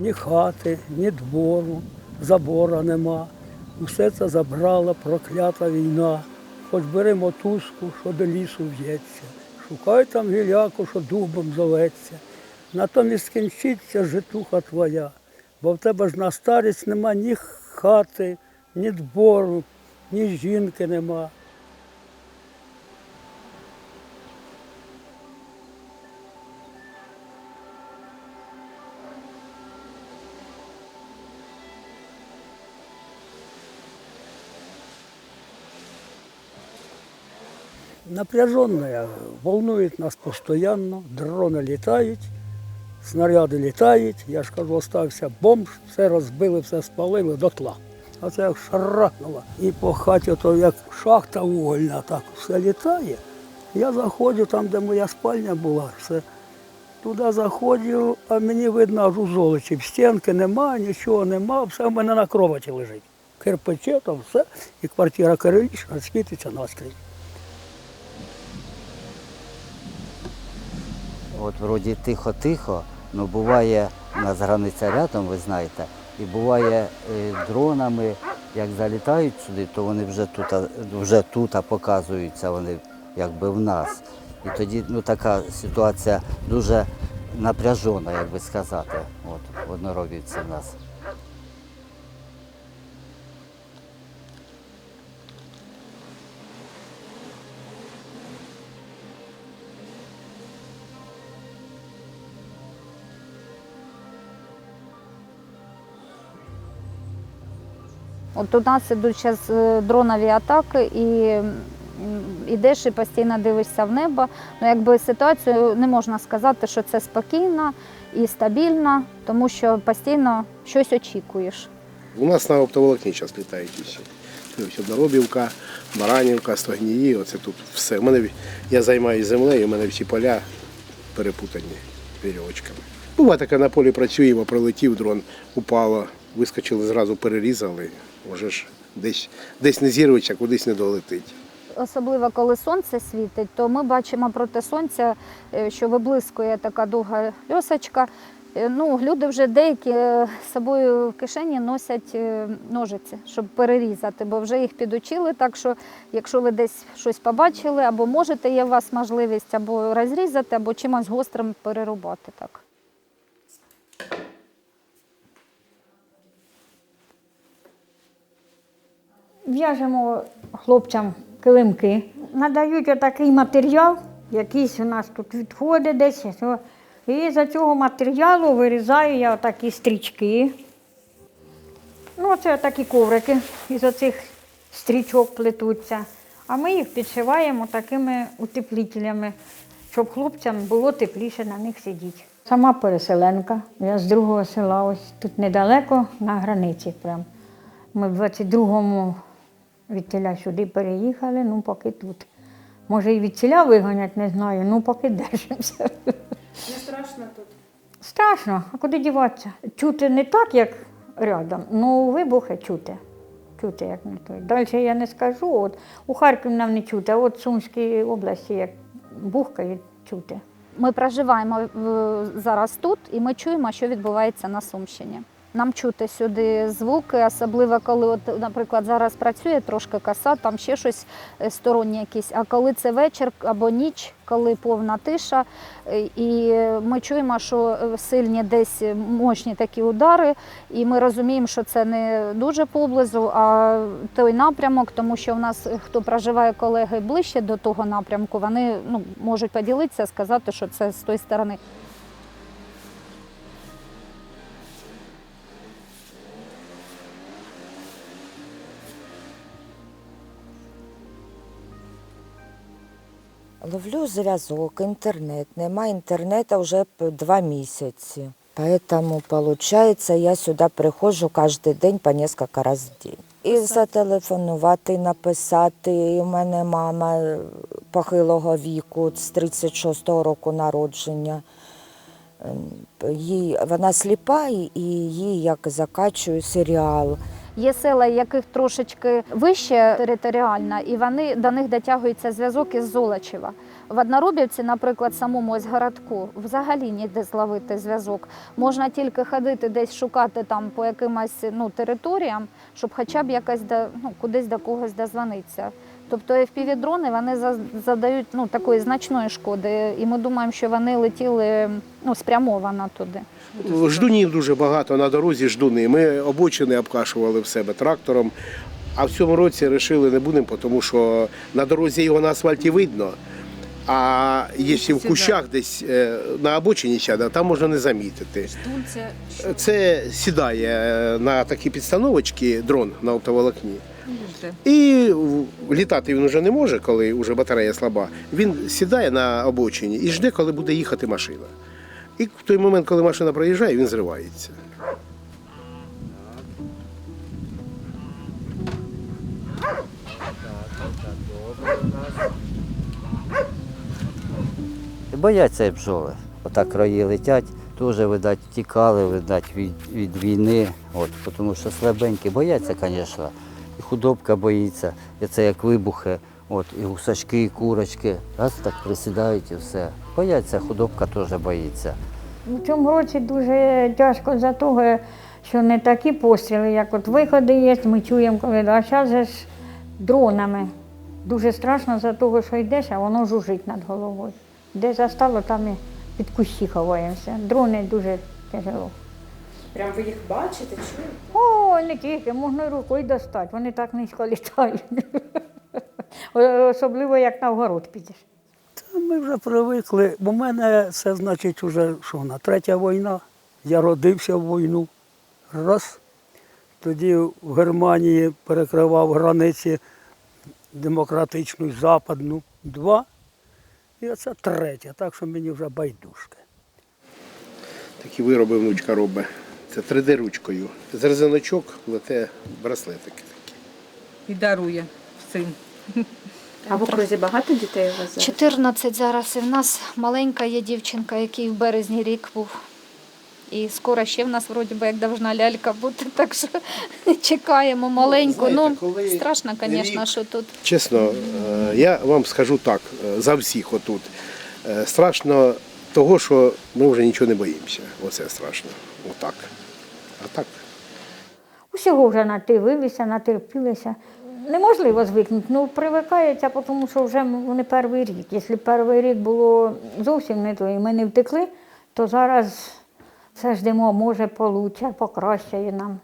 ні хати, ні двору, забора нема. Усе це забрала проклята війна. Хоч бери мотузку, що до лісу в'ється. Шукай там гіляку, що дубом зоветься. Натомість скінчиться житуха твоя, бо в тебе ж на старість нема ні хати, ні двору, ні жінки нема. Напряженная, волнует нас постоянно, дрони літають, снаряди літають. Я ж кажу, остався бомж, все розбили, все спалили дотла. А це як шарахнуло. І по хаті, то як шахта вугільна, так все літає. Я заходжу там, де моя спальня була, все. Туди заходжу, а мені видно аж у золочі. Стінки нема, нічого нема, все в мене на кроваті лежить. Кирпичі, там все, і квартира Кирилічна світиться наскрізь. От вроді тихо-тихо, але буває у нас границя рядом, ви знаєте, і буває е, дронами, як залітають сюди, то вони вже тут, вже тут показуються, вони якби в нас. І тоді ну, така ситуація дуже напряжена, як би сказати. От, робиться в нас. От у нас ідуть зараз дронові атаки, і м, ідеш і постійно дивишся в небо. Ну, якби ситуацію не можна сказати, що це спокійно і стабільно, тому що постійно щось очікуєш. У нас на оптоволокні зараз літають усі. Ось Одноробівка, Баранівка, Стогнії, оце тут все. У мене, я займаюся землею, у мене всі поля перепутані вірьовочками. Буває таке, на полі працюємо, пролетів дрон, упало, вискочили, зразу перерізали. Може ж десь, десь не зірветься, кудись не долетить. Особливо коли сонце світить, то ми бачимо проти сонця, е, що виблискує така довга льосочка. Е, Ну, люди вже деякі е, з собою в кишені носять ножиці, щоб перерізати, бо вже їх підучили. Так що, якщо ви десь щось побачили, або можете, є у вас можливість або розрізати, або чимось гострим перерубати. Так. В'яжемо хлопцям килимки. Надають отакий матеріал, якийсь у нас тут відходи десь. І за цього матеріалу вирізаю я отакі стрічки. Ну, це такі коврики із оцих стрічок плетуться. А ми їх підшиваємо такими утеплителями, щоб хлопцям було тепліше на них сидіти. Сама переселенка, я з другого села, ось тут недалеко, на границі прям. Ми в 22-му від тіля сюди переїхали, ну поки тут. Може і від тіля виганять, не знаю, ну поки держимося. Не страшно тут. Страшно, а куди діватися? Чути не так, як рядом, ну вибухи чути. Чути, як не той. Далі я не скажу. От у Харкові нам не чути, а от в Сумській області як бухкає чути. Ми проживаємо е, зараз тут і ми чуємо, що відбувається на Сумщині. Нам чути сюди звуки, особливо коли, от, наприклад, зараз працює трошки коса, там ще щось е, стороннє якісь. А коли це вечір або ніч, коли повна тиша, е, і ми чуємо, що е, сильні десь мощні такі удари, і ми розуміємо, що це не дуже поблизу, а той напрямок, тому що в нас хто проживає колеги ближче до того напрямку, вони ну, можуть поділитися, сказати, що це з тої сторони. Ловлю зв'язок, інтернет. Нема інтернету вже два місяці. Поэтому, получается, я сюди приходжу кожен день по кілька разів в день. І зателефонувати, і написати. І у мене мама е, похилого віку з 36-го року народження. Ем, Їй, вона сліпа, і і їй як закачую серіал. Є села, яких трошечки вище територіально, і вони до них дотягується зв'язок із Золочева. В Одноробівці, наприклад, самому ось городку взагалі ніде зловити зв'язок. Можна тільки ходити десь шукати там по якимось ну, територіям, щоб хоча б якось до, ну, кудись до когось дозвонитися. Тобто FPV-дрони вони за- задають ну, такої значної шкоди, і ми думаємо, що вони летіли ну, спрямовано туди. Ждунів дуже багато на дорозі ждуни. Ми обочини обкашували в себе трактором. А в цьому році вирішили не будемо, тому що на дорозі його на асфальті видно. А якщо в кущах десь е, на обочині сяде, там можна не замітити. Це сідає е, на такі підстановочки дрон на оптоволокні. Буде? І літати він вже не може, коли вже батарея слаба. Він сідає на обочині і жде, коли буде їхати машина. І в той момент, коли машина проїжджає, він зривається. Бояться і бджоли. Отак рої летять, теж, видать, тікали, видать, від, від війни. От, тому що слабенькі бояться, звісно. Худобка боїться, і це як вибухи, от, і гусачки, і курочки. Раз так присідають і все. Бояться, худобка теж боїться. У цьому році дуже тяжко за того, що не такі постріли, як от виходи є, ми чуємо, коли а зараз ж дронами. Дуже страшно за того, що йдеш, а воно жужить над головою. Де застало, там і під кущі ховаємося. Дрони дуже тяжело. Прям ви їх бачите, чуєте? О, не тільки, можна рукою достати, вони так низько літають. Особливо як на вгород підеш. Та ми вже привикли. У мене це значить вже що вона, третя війна. Я родився в війну. Раз. Тоді в Германії перекривав границі демократичну і западну. Два. І оце третя, так що мені вже байдужка. Такі вироби внучка робить. Це 3D-ручкою. З резиночок плете браслетики такі. і дарує син. А в окрузі багато дітей у вас зараз? 14 зараз. І в нас маленька є дівчинка, який в березні рік був. І скоро ще в нас вроді би як должна лялька бути, так що чекаємо маленьку. знаєте, Ну, коли страшно, звісно, рік- що тут. Чесно, е, я вам скажу так, е, за всіх отут. Е, Страшно того, що ми вже нічого не боїмося. Оце страшно. Отак. А так. Усього вже нативилися, натерпілися. Неможливо звикнути. Ну, привикається, тому що вже вони перший рік. Якщо перший рік було зовсім не то, і ми не втекли, то зараз все ждемо, може, получше, покращає нам.